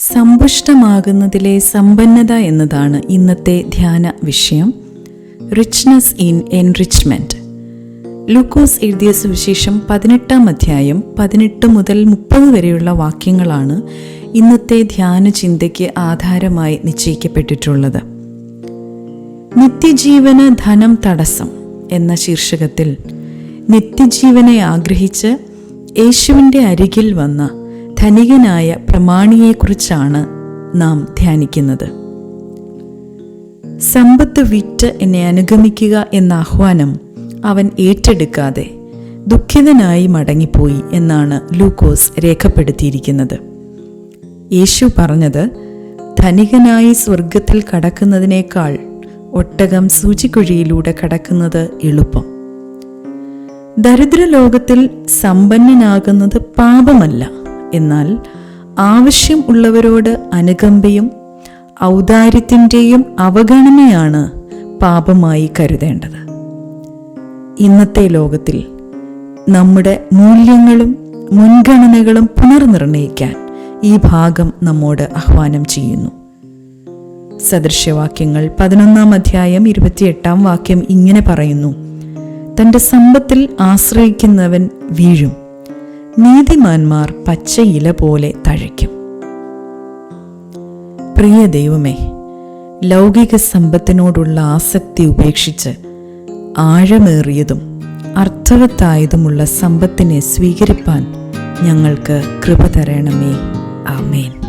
സമ്പുഷ്ടമാകുന്നതിലെ സമ്പന്നത എന്നതാണ് ഇന്നത്തെ ധ്യാന വിഷയം. റിച്ച്നസ് ഇൻ എൻറിച്ച്മെന്റ് ലൂക്കോസ് എഴുതിയ സുവിശേഷം പതിനെട്ടാം അധ്യായം പതിനെട്ട് മുതൽ മുപ്പത് വരെയുള്ള വാക്യങ്ങളാണ് ഇന്നത്തെ ധ്യാന ചിന്തയ്ക്ക് ആധാരമായി നിശ്ചയിക്കപ്പെട്ടിട്ടുള്ളത്. നിത്യജീവന ധനം തടസ്സം എന്ന ശീർഷകത്തിൽ നിത്യജീവനെ ആഗ്രഹിച്ച് യേശുവിന്റെ അരികിൽ വന്ന ധനികനായ പ്രമാണിയെക്കുറിച്ചാണ് നാം ധ്യാനിക്കുന്നത്. സമ്പത്ത് വിറ്റ് എന്നെ അനുഗമിക്കുക എന്ന ആഹ്വാനം അവൻ ഏറ്റെടുക്കാതെ ദുഃഖിതനായി മടങ്ങിപ്പോയി എന്നാണ് ലൂക്കോസ് രേഖപ്പെടുത്തിയിരിക്കുന്നത്. യേശു പറഞ്ഞത് ധനികനായി സ്വർഗത്തിൽ കടക്കുന്നതിനേക്കാൾ ഒട്ടകം സൂചിക്കുഴിയിലൂടെ കടക്കുന്നത് എളുപ്പം. ദരിദ്രലോകത്തിൽ സമ്പന്നനാകുന്നത് പാപമല്ല. എന്നാൽ ആവശ്യം ഉള്ളവരോട് അനുകമ്പയും ഔദാര്യത്തിന്റെയും അവഗണനയാണ് പാപമായി കരുതേണ്ടത്. ഇന്നത്തെ ലോകത്തിൽ നമ്മുടെ മൂല്യങ്ങളും മുൻഗണനകളും പുനർനിർണയിക്കാൻ ഈ ഭാഗം നമ്മോട് ആഹ്വാനം ചെയ്യുന്നു. സദൃശ്യവാക്യങ്ങൾ പതിനൊന്നാം അധ്യായം ഇരുപത്തിയെട്ടാം വാക്യം ഇങ്ങനെ പറയുന്നു. തന്റെ സമ്പത്തിൽ ആശ്രയിക്കുന്നവൻ വീഴും. നീതിമാന്മാർ പച്ച ഇല പോലെ തഴയ്ക്കും. പ്രിയ ദൈവമേ ലൗകിക സമ്പത്തിനോടുള്ള ആസക്തി ഉപേക്ഷിച്ച് ആഴമേറിയതും അർത്ഥവത്തായതുമുള്ള സമ്പത്തിനെ സ്വീകരിപ്പാൻ ഞങ്ങൾക്ക് കൃപ തരണമേ. ആമേൻ.